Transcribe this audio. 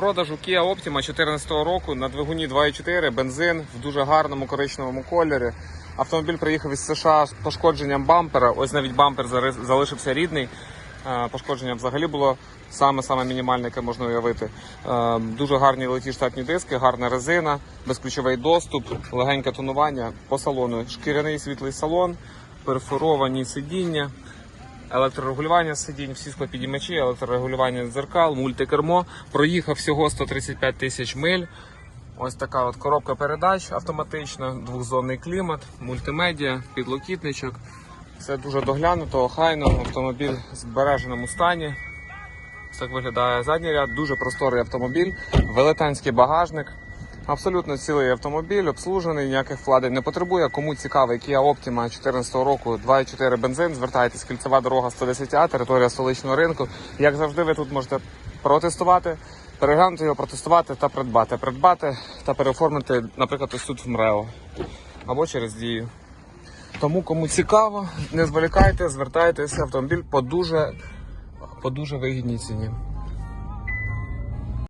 продажу Kia Optima 2014 року на двигуні 2.4, бензин в дуже гарному коричневому кольорі. Автомобіль приїхав із США з пошкодженням бампера. Ось навіть бампер залишився рідний. Е, Пошкодження взагалі було саме-саме мінімальне, яке можна уявити. Е, Дуже гарні леті штатні диски, гарна резина, безключовий доступ, легеньке тонування по салону. Шкіряний світлий салон, перфоровані сидіння. Електрорегулювання сидінь, всі склопідіймачі, електрорегулювання дзеркал, мультикермо. Проїхав всього 135 тисяч миль. Ось така от коробка передач автоматична, двохзонний клімат, мультимедіа, підлокітничок. Все дуже доглянуто, охайно, автомобіль в збереженому стані. Так виглядає задній ряд, дуже просторий автомобіль, велетенський багажник. Абсолютно цілий автомобіль, обслужений, ніяких вкладень не потребує. Кому цікавий Kia Optima 2014 року 2.4 бензин, звертайтесь, кільцева дорога 110А, територія столичного ринку. Як завжди, ви тут можете протестувати, переглянути його, протестувати та придбати. Придбати та переоформити, наприклад, ось тут в МРЕО або через дію. Тому кому цікаво, не зволікайте, звертайтеся, автомобіль по дуже, по дуже вигідній ціні.